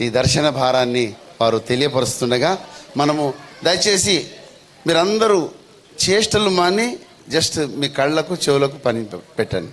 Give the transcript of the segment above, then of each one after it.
ఈ దర్శన భారాన్ని వారు తెలియపరుస్తుండగా మనము దయచేసి మీరందరూ చేష్టలు మాని జస్ట్ మీ కళ్ళకు చెవులకు పని పెట్టండి.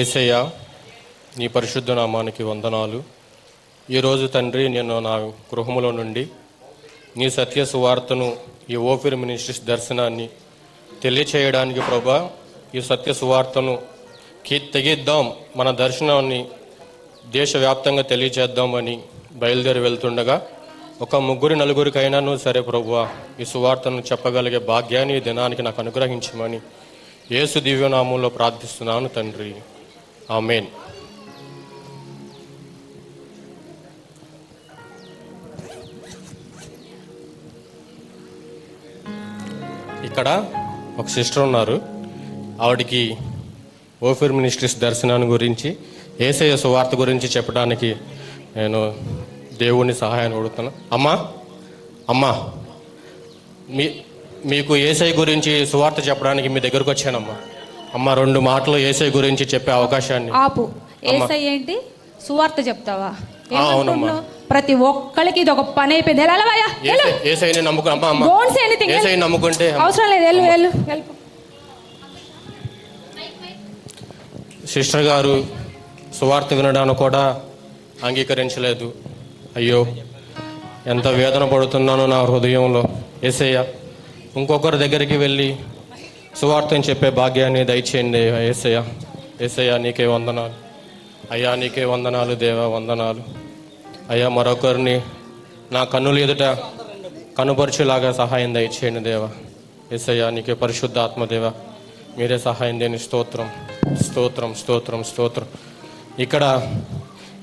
ఏసయ్యా నీ పరిశుద్ధ నామానికి వందనాలు. ఈరోజు తండ్రి నేను నా గృహములో నుండి నీ సత్య సువార్తను ఈ ఓపిరి మినిస్ట్రీస్ దర్శనాన్ని తెలియచేయడానికి ప్రభా ఈ సత్య సువార్తను కీ తెగిద్దాం. మన దర్శనాన్ని దేశవ్యాప్తంగా తెలియచేద్దామని బయలుదేరి వెళ్తుండగా ఒక ముగ్గురు నలుగురికైనాను సరే ప్రభువా ఈ సువార్తను చెప్పగలిగే భాగ్యాన్ని ఈ దినానికి నాకు అనుగ్రహించమని యేసు దివ్యనామంలో ప్రార్థిస్తున్నాను తండ్రి. ఆమెన్ ఇక్కడ ఒక సిస్టర్ ఉన్నారు. ఆవిడకి ఓఫిర్ మినిస్ట్రీస్ దర్శనాన్ని గురించి ఏసయ్య సువార్త గురించి చెప్పడానికి నేను దేవుని సహాయాన్ని అడుగుతాను అమ్మా అమ్మా మీ మీకు ఏసై గురించి సువార్త చెప్పడానికి మీ దగ్గరకు వచ్చానమ్మా. అమ్మ రెండు మాటలు ఏసై గురించి చెప్పే అవకాశాన్ని. ఆపు. ఏసై ఏంటి? సువార్త చెప్తావా? ప్రతి ఒక్కరికి ఇది ఒక పని అయిపోయింది. ఏసైని నమ్ముకుంటే అవసరం లేదు. వెళ్ళు వెళ్ళు వెళ్ళు. సిస్టర్ గారు సువార్త వినడానికి కూడా అంగీకరించలేదు. అయ్యో ఎంత వేదన పడుతున్నానో నా హృదయంలో. ఏసయ్య ఇంకొకరి దగ్గరికి వెళ్ళి సువార్తని చెప్పే భాగ్యాన్ని దయచేయండి. ఏసయ్య ఏసయ్య నీకే వందనాలు. అయ్యా నీకే వందనాలు దేవా వందనాలు. అయ్యా మరొకరిని నా కన్నులు ఎదుట కనుపరిచేలాగా సహాయం దయచేయండి దేవా. ఏసయ్య నీకే పరిశుద్ధ ఆత్మదేవ మీరే సహాయం దేని స్తోత్రం? స్తోత్రం స్తోత్రం స్తోత్రం. ఇక్కడ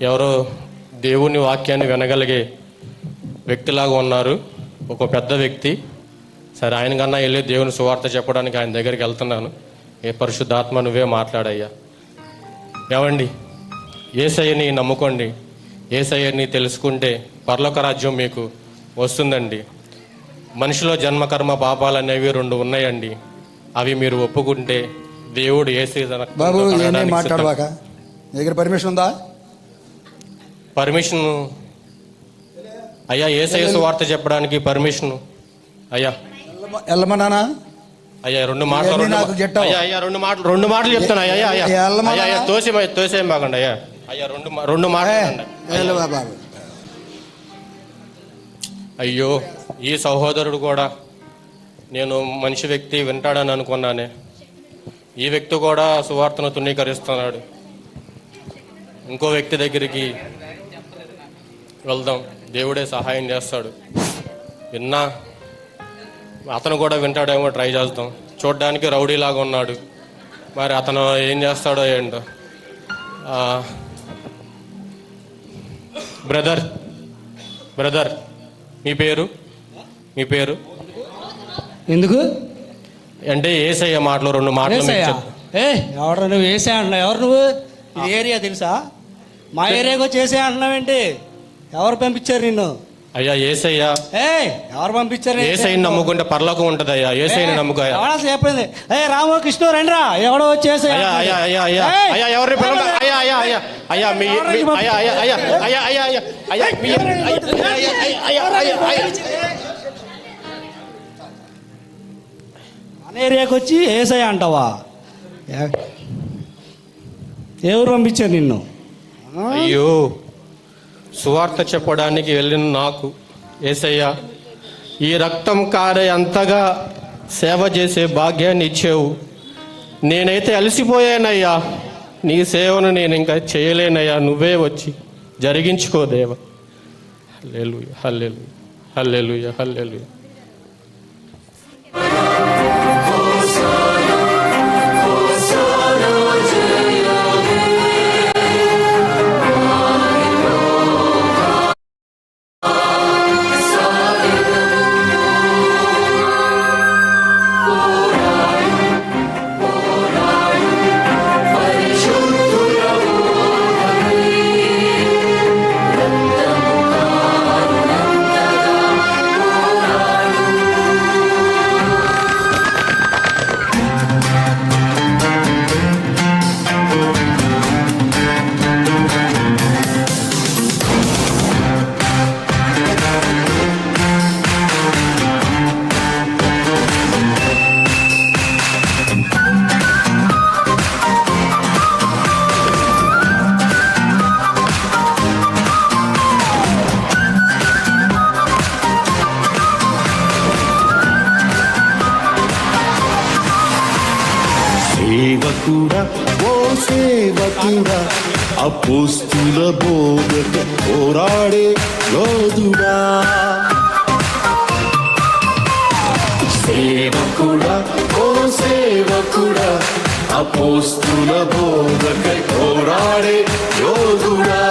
ఎవరో దేవుని వాక్యాన్ని వినగలిగే వ్యక్తిలాగా ఉన్నారు. ఒక పెద్ద వ్యక్తి. సరే ఆయన కన్నా వెళ్ళి దేవుని సువార్త చెప్పడానికి ఆయన దగ్గరికి వెళ్తున్నాను. ఏ పరిశుద్ధాత్మ నువ్వే మాట్లాడయ్యా. ఏమండి? ఏసయ్యని నమ్ముకోండి. ఏసయ్యని తెలుసుకుంటే పర్లోక రాజ్యం మీకు వస్తుందండి. మనిషిలో జన్మకర్మ పాపాలు అనేవి రెండు ఉన్నాయండి. అవి మీరు ఒప్పుకుంటే దేవుడు ఏసీ తన- బాబు ఏమేమి కనడానికి సిద్ధం. మాట్లాడవాక? నీ దగ్గర పర్మిషన్ ఉందా? పర్మిషన్? అయ్యా ఏసయ్య సువార్త చెప్పడానికి పర్మిషన్? అయ్యా. వెళ్ళమన్నానా అయ్యా రెండు మాటలు రెండు నాకు. అయ్యా అయ్యా రెండు మాటలు రెండు మాటలు చెప్తాను అయ్యా అయ్యా. అయ్యా ఎల్లమన్నా? అయ్యా అయ్యా తోసే తోసేం బాగండి అయ్యా. అయ్యా రెండు రెండు మాటలు బాబు. అయ్యో ఈ సహోదరుడు కూడా నేను మనిషి వ్యక్తి వింటాడని అనుకున్నానే. ఈ వ్యక్తి కూడా సువార్తను తుణీకరిస్తున్నాడు. ఇంకో వ్యక్తి దగ్గరికి వెళ్దాం. దేవుడే సహాయం చేస్తాడు. విన్నా అతను కూడా వింటాడేమో ట్రై చేద్దాం. చూడ్డానికి రౌడీలాగా ఉన్నాడు. మరి అతను ఏం చేస్తాడో ఏంటో. బ్రదర్ బ్రదర్ మీ పేరు? మీ పేరు? ఎందుకు? అంటే ఏసయ్య మాటలు రెండు మాటలు ఏ ఎవరు నువ్వు వేసా అంటున్నావు? ఎవరు నువ్వు? ఏరియా తెలుసా? మా ఏరియాకి వచ్చి వేసే అంటున్నావేంటి? ఎవరు పంపించారు నిన్ను? అయ్యా ఏసయ్య ఏ ఎవరు పంపించారు? ఏసైని నమ్ముకుంటే పరలోకం ఉంటదయ్యా ఏసైని నమ్ముకోయా ఎవడా చెప్పింది ఏ రామకృష్ణ రండిరా ఎవడో వచ్చి వేసే అయ్యా అయ్యా అయ్యా అయ్యా ఏయ్! అయ్యా ఎవరిని పిలవక అయ్యా అయ్యా అయ్యా అయ్యా మీ మీ- అయ్యా అయ్యా అయ్యా అయ్యా అయ్యా అయ్యా అయ్యా మీ అయ్యా అయ్యా అయ్యా అయ్యా అయ్యా మన ఏరియాకి వచ్చి ఏసై అంటావా ఏ- ఎవరు పంపించారు నిన్ను అయ్యో సువార్త చెప్పడానికి వెళ్ళిన నాకు ఏసయ్యా ఈ రక్తం కారే అంతగా సేవ చేసే భాగ్యాన్ని ఇచ్చావు. నేనైతే అలసిపోయానయ్యా. నీ సేవను నేను ఇంకా చేయలేనయ్యా. నువ్వే వచ్చి జరిగించుకో దేవ. హల్లెలు హల్లెలు హల్లెలు హల్లెలు సేవకుడా అపోస్తుల బోధక పోరాడే యోధుడా సేవకుడా ఓ సేవకుడా అపోస్తుల బోధక పోరాడే యోధుడా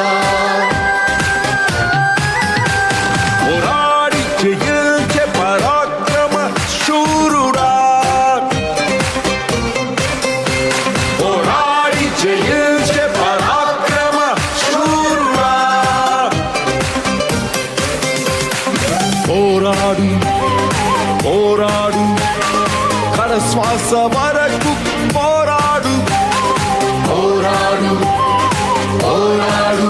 వరకు పోరాడు. పోరాడు పోరాడు.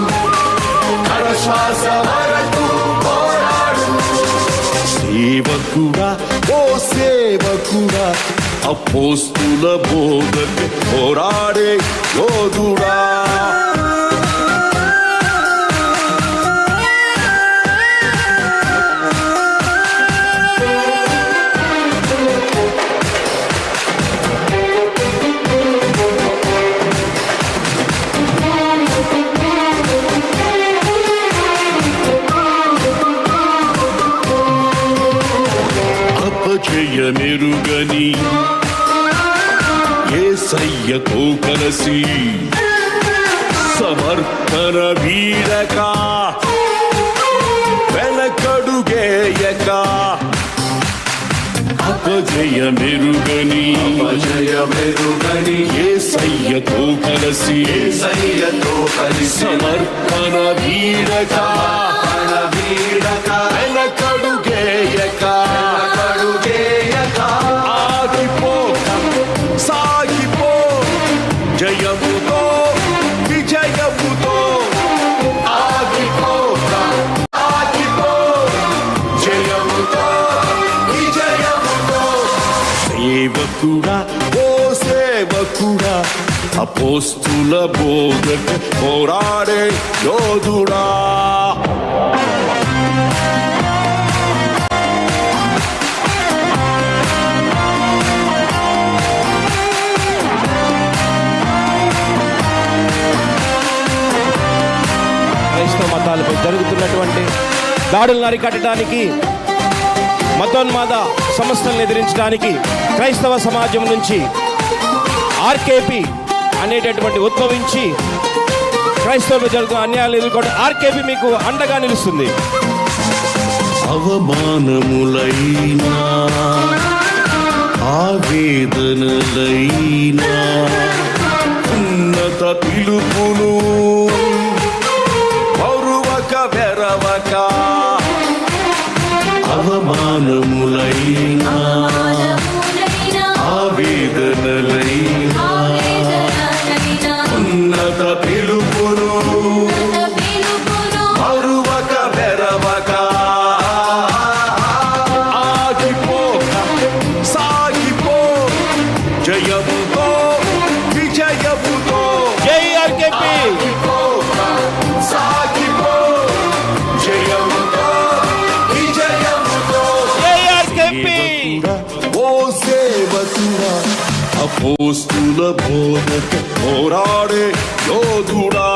కడ శ్వాస వరకు పోరాడు. సేవకుడా ఓ సేవకుడా అపోస్తుల బోధక పోరాడే యోధుడా. అపజయమెరుగని ఏసయ్యతో కలసి సమర్పణ వీడక వెనకడుగేయక అపజయమెరుగని అపజయమెరుగని ఏసయ్యతో కలసి ఏసయ్యతో కలిసి సమర్పణ వీడక వీడక సేవకుడా ఓ సేవకుడా అపోస్తుల బోధక పోరాడే యోధుడా. క్రైస్తవ మతాలపై జరుగుతున్నటువంటి దాడులను అరికట్టడానికి మతోన్మాద సమస్యలను ఎదిరించడానికి క్రైస్తవ సమాజం నుంచి ఆర్కేపీ అనేటటువంటి ఉద్భవించి క్రైస్తవులు జరుగుతున్న అన్యాయాలు ఎదుర్కొని ఆర్కేపీ మీకు అండగా నిలుస్తుంది. అవమానములైనా ఆవేదనలైనా ఉన్నత పిలుపును పౌరువక వెరవక అవమానములైనా సేవకుడా అపోస్తుల బోధక పోరాడే యోధుడా.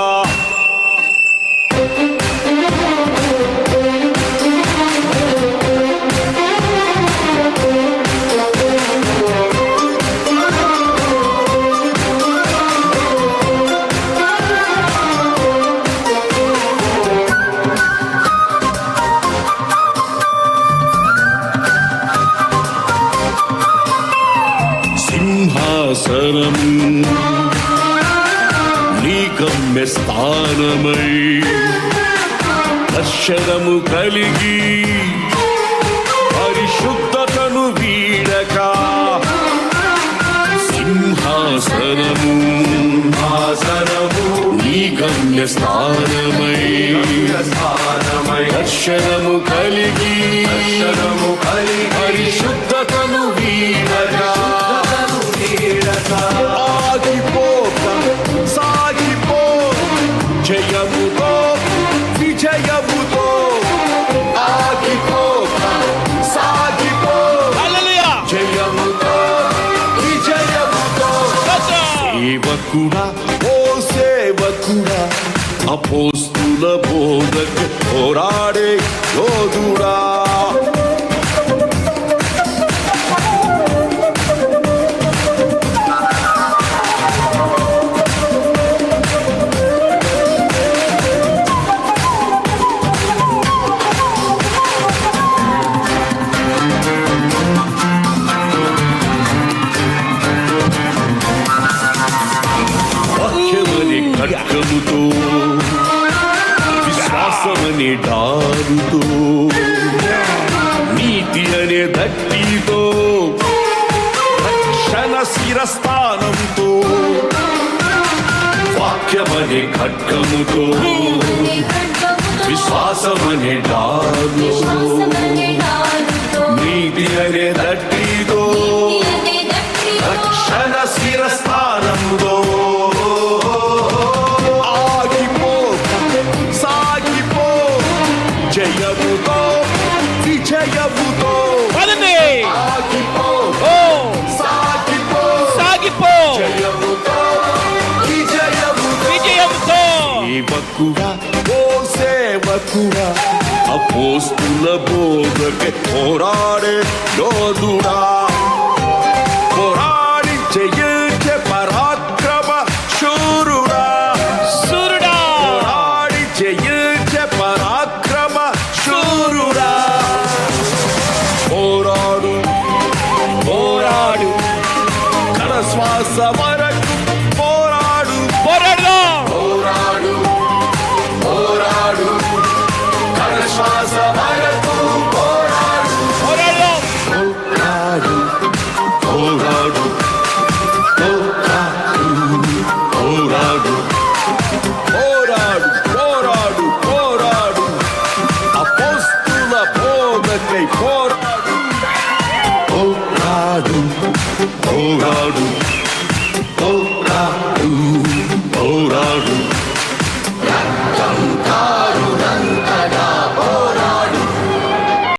సింహాసనం నీ గమ్య స్థానమై దర్శనము కలిగి పరిశుద్ధతను వీడక సింహాసనము ఆసనము నీ గమ్య స్థానమై స్థానమై దర్శనము కలిగి బోధక పోరాడే విశ్వాసమని డారుతో నీతి అనే దట్టితో రక్షణ శిరస్థానంతో వాక్యమని ఖడ్గముతో విశ్వాసమని డారుతో నీతి అనే దట్టితో అపోస్తుల బోధక పోరాడే యోధుడా పోరాడి జయించే పరాక్రమ